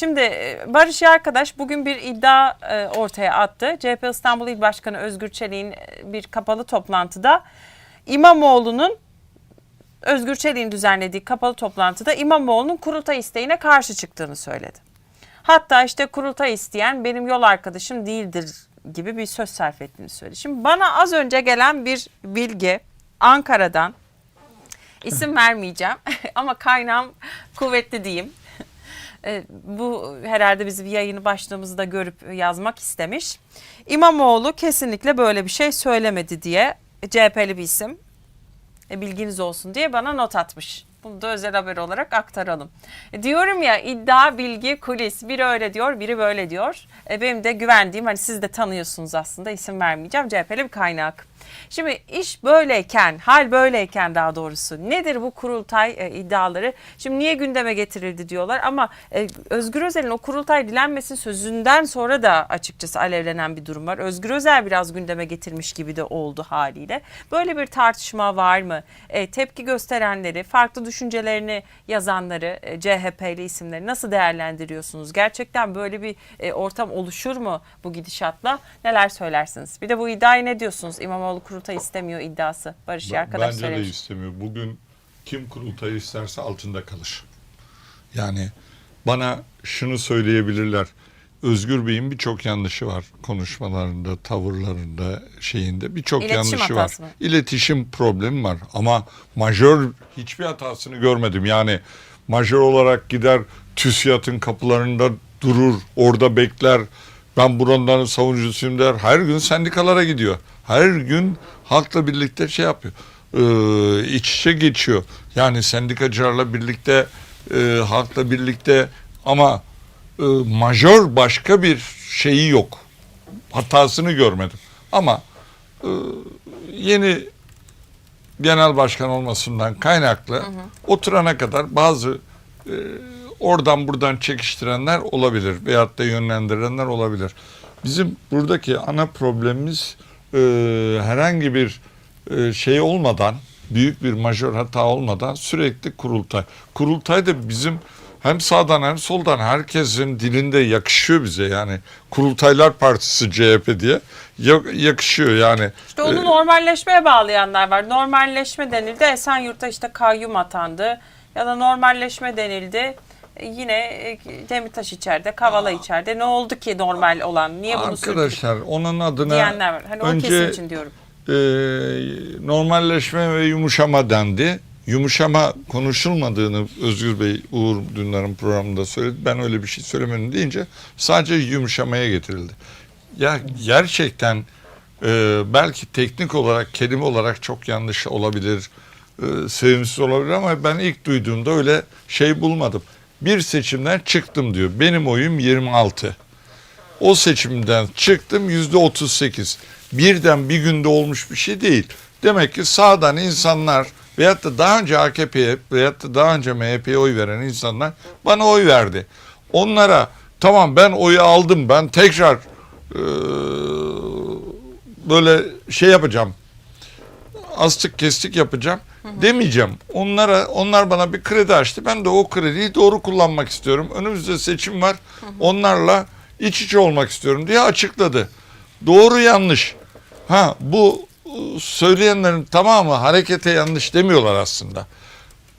şimdi e, Barış arkadaş bugün bir iddia e, ortaya attı. CHP İstanbul İl Başkanı Özgür Çelik'in e, bir kapalı toplantıda İmamoğlu'nun Özgür Çelik'in düzenlediği kapalı toplantıda İmamoğlu'nun kurultay isteğine karşı çıktığını söyledi. Hatta işte kurultay isteyen benim yol arkadaşım değildir gibi bir söz sarf ettiğini söyledi. Şimdi bana az önce gelen bir bilgi Ankara'dan isim vermeyeceğim ama kaynağım kuvvetli diyeyim. E, bu herhalde bizim yayını başlığımızda görüp yazmak istemiş. İmamoğlu kesinlikle böyle bir şey söylemedi diye CHP'li bir isim e, bilginiz olsun diye bana not atmış. Bunu da özel haber olarak aktaralım. E, diyorum ya iddia, bilgi, kulis. Biri öyle diyor, biri böyle diyor. E, benim de güvendiğim, hani siz de tanıyorsunuz aslında isim vermeyeceğim. CHP'li bir kaynak. Şimdi iş böyleyken, hal böyleyken daha doğrusu nedir bu kurultay e, iddiaları? Şimdi niye gündeme getirildi diyorlar ama e, Özgür Özel'in o kurultay dilenmesinin sözünden sonra da açıkçası alevlenen bir durum var. Özgür Özel biraz gündeme getirmiş gibi de oldu haliyle. Böyle bir tartışma var mı? E, tepki gösterenleri, farklı düşüncelerini yazanları, e, CHP'li isimleri nasıl değerlendiriyorsunuz? Gerçekten böyle bir e, ortam oluşur mu bu gidişatla? Neler söylersiniz? Bir de bu iddiayı ne diyorsunuz? İmamoğlu kurultay istemiyor iddiası. Barış Ben- arkadaş Bence de söylemiş. istemiyor. Bugün kim kurultayı isterse altında kalır. Yani bana şunu söyleyebilirler. Özgür Bey'in birçok yanlışı var konuşmalarında, tavırlarında, şeyinde birçok yanlışı var. mı? İletişim problemi var ama majör hiçbir hatasını görmedim. Yani majör olarak gider TÜSİAD'ın kapılarında durur, orada bekler. Ben buranın savunucusuyum der. Her gün sendikalara gidiyor. Her gün halkla birlikte şey yapıyor. Ee, iç içe geçiyor. Yani sendikacılarla birlikte, e, halkla birlikte ama e, majör başka bir şeyi yok. Hatasını görmedim. Ama e, yeni genel başkan olmasından kaynaklı oturana kadar bazı e, oradan buradan çekiştirenler olabilir veyahut da yönlendirenler olabilir. Bizim buradaki ana problemimiz e, herhangi bir e, şey olmadan büyük bir majör hata olmadan sürekli kurultay. Kurultay da bizim hem sağdan hem soldan herkesin dilinde yakışıyor bize yani Kurultaylar Partisi CHP diye Ya- yakışıyor yani. İşte onu E, normalleşmeye bağlayanlar var. Normalleşme denildi. Esenyurt'ta işte kayyum atandı. Ya da normalleşme denildi. E, Yine e, Demirtaş içeride, Kavala içeride. Ne oldu ki normal olan? Niye bunu Arkadaşlar onun adına diyenler var. Hani o kesim önce için diyorum. e, normalleşme ve yumuşama dendi. Yumuşama konuşulmadığını Özgür Bey Uğur Dündar'ın programında söyledi. Ben öyle bir şey söylemedim deyince sadece yumuşamaya getirildi. Ya gerçekten e, belki teknik olarak kelime olarak çok yanlış olabilir, e, sevimsiz olabilir ama ben ilk duyduğumda öyle şey bulmadım. Bir seçimden çıktım diyor. Benim oyum 26. O seçimden çıktım yüzde 38. Birden bir günde olmuş bir şey değil. Demek ki sağdan insanlar veyahut da daha önce AKP'ye veyahut da daha önce MHP'ye oy veren insanlar bana oy verdi. Onlara tamam ben oyu aldım ben tekrar eee, böyle şey yapacağım astık kestik yapacağım demeyeceğim. Onlara onlar bana bir kredi açtı. Ben de o krediyi doğru kullanmak istiyorum. Önümüzde seçim var. Onlarla iç içe olmak istiyorum diye açıkladı. Doğru yanlış. Ha bu söyleyenlerin tamamı harekete yanlış demiyorlar aslında.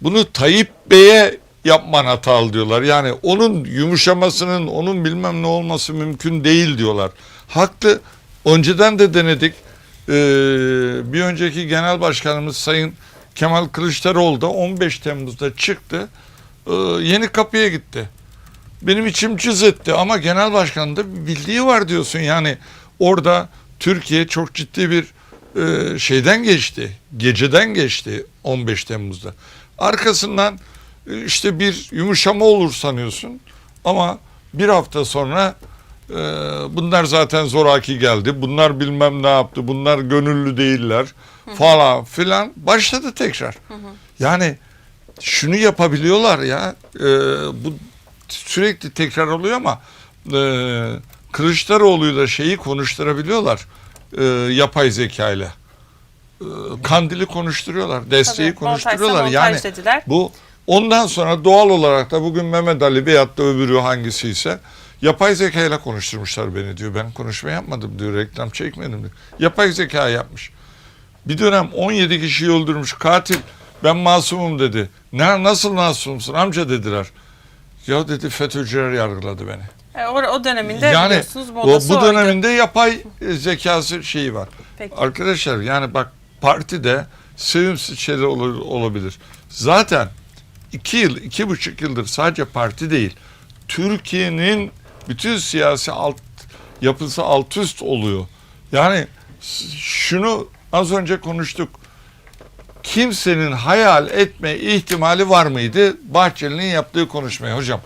Bunu Tayyip Bey'e yapman hatalı diyorlar. Yani onun yumuşamasının, onun bilmem ne olması mümkün değil diyorlar. Haklı. Önceden de denedik. Ee, bir önceki genel başkanımız Sayın Kemal Kılıçdaroğlu da 15 Temmuz'da çıktı. Ee, yeni kapıya gitti. Benim içim cız etti ama genel başkanın da bildiği var diyorsun. Yani orada Türkiye çok ciddi bir e, şeyden geçti. Geceden geçti 15 Temmuz'da. Arkasından e, işte bir yumuşama olur sanıyorsun ama bir hafta sonra e, bunlar zaten zoraki geldi. Bunlar bilmem ne yaptı. Bunlar gönüllü değiller falan filan başladı tekrar. Yani şunu yapabiliyorlar ya. e, bu sürekli tekrar oluyor ama e, Kılıçdaroğlu'yla şeyi konuşturabiliyorlar. E, yapay zekayla. E, kandili konuşturuyorlar. Desteği Tabii, montajsa konuşturuyorlar. montaj Yani dediler. bu Ondan sonra doğal olarak da bugün Mehmet Ali veyahut da öbürü hangisi ise yapay zeka ile konuşturmuşlar beni diyor. Ben konuşma yapmadım diyor. Reklam çekmedim diyor. Yapay zeka yapmış. Bir dönem 17 kişiyi öldürmüş katil. Ben masumum dedi. Ne, nasıl masumsun amca dediler. Ya dedi FETÖ'cüler yargıladı beni. E, o, o döneminde yani o, bu oydu. döneminde yapay e, zekası şeyi var. Peki. Arkadaşlar yani bak partide sevimsiz şeyler ol- olabilir. Zaten iki yıl, iki buçuk yıldır sadece parti değil. Türkiye'nin bütün siyasi alt yapısı alt üst oluyor. Yani şunu az önce konuştuk. Kimsenin hayal etme ihtimali var mıydı Bahçeli'nin yaptığı konuşmaya hocam?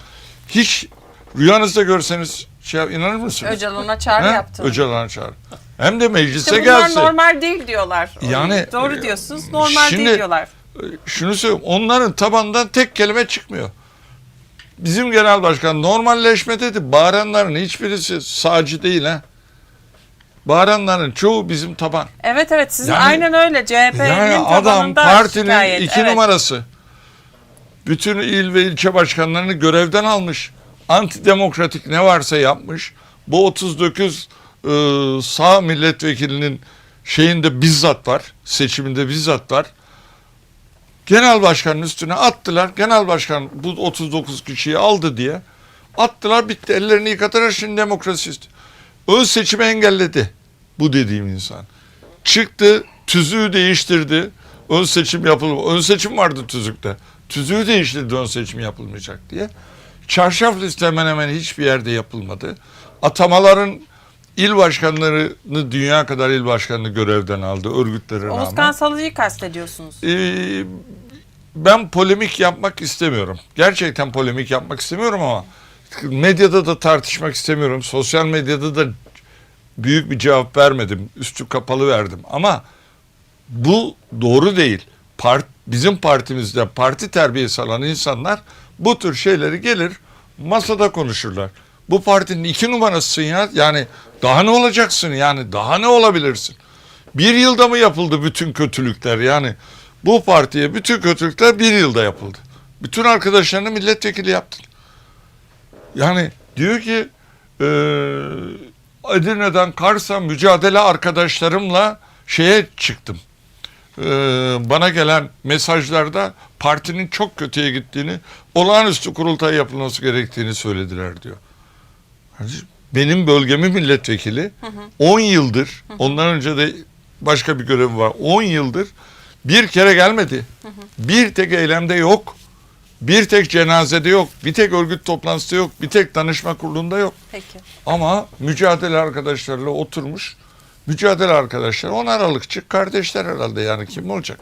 Hiç rüyanızda görseniz şey inanır mısınız? Öcalan'a çağrı He? yaptı. Öcalan'a çağrı. Hem de meclise İşte bunlar gelsin. normal değil diyorlar. Yani- Doğru diyorsunuz. Normal Şimdi- değil diyorlar. Şunu söyleyeyim. Onların tabandan tek kelime çıkmıyor. Bizim genel başkan normalleşme dedi. Bağıranların hiçbirisi sağcı değil ha. Bağıranların çoğu bizim taban. Evet evet sizin Yani- aynen öyle. CHP'nin Yani adam partinin şikayet. iki evet. numarası. Bütün il ve ilçe başkanlarını görevden almış. Antidemokratik ne varsa yapmış. Bu 39 e, sağ milletvekilinin şeyinde bizzat var. Seçiminde bizzat var. Genel başkanın üstüne attılar. Genel başkan bu 39 kişiyi aldı diye. Attılar bitti. Ellerini yıkatılar şimdi demokrasi istiyor. Ön seçimi engelledi. Bu dediğim insan. Çıktı, tüzüğü değiştirdi. Ön seçim yapılma. Ön seçim vardı tüzükte. Tüzüğü değiştirdi ön seçim yapılmayacak diye. Çarşaf liste hemen hemen hiçbir yerde yapılmadı. Atamaların il başkanlarını dünya kadar il başkanını görevden aldı örgütlere rağmen. Oğuzkan Salıcı'yı kastediyorsunuz. Ee, ben polemik yapmak istemiyorum. Gerçekten polemik yapmak istemiyorum ama medyada da tartışmak istemiyorum. Sosyal medyada da büyük bir cevap vermedim. Üstü kapalı verdim. Ama bu doğru değil. Part, bizim partimizde parti terbiyesi alan insanlar bu tür şeyleri gelir masada konuşurlar. Bu partinin iki numarasısın ya. Yani daha ne olacaksın yani daha ne olabilirsin? Bir yılda mı yapıldı bütün kötülükler yani? Bu partiye bütün kötülükler bir yılda yapıldı. Bütün arkadaşlarını milletvekili yaptın. Yani diyor ki e, Edirne'den Kars'a mücadele arkadaşlarımla şeye çıktım. E, bana gelen mesajlarda partinin çok kötüye gittiğini, olağanüstü kurultay yapılması gerektiğini söylediler diyor. Benim bölgemin milletvekili 10 yıldır, ondan önce de başka bir görevi var. 10 yıldır bir kere gelmedi. Bir tek eylemde yok. Bir tek cenazede yok. Bir tek örgüt toplantısı yok. Bir tek danışma kurulunda yok. Peki. Ama mücadele arkadaşlarıyla oturmuş. Mücadele arkadaşlar 10 Aralıkçı kardeşler herhalde yani kim olacak?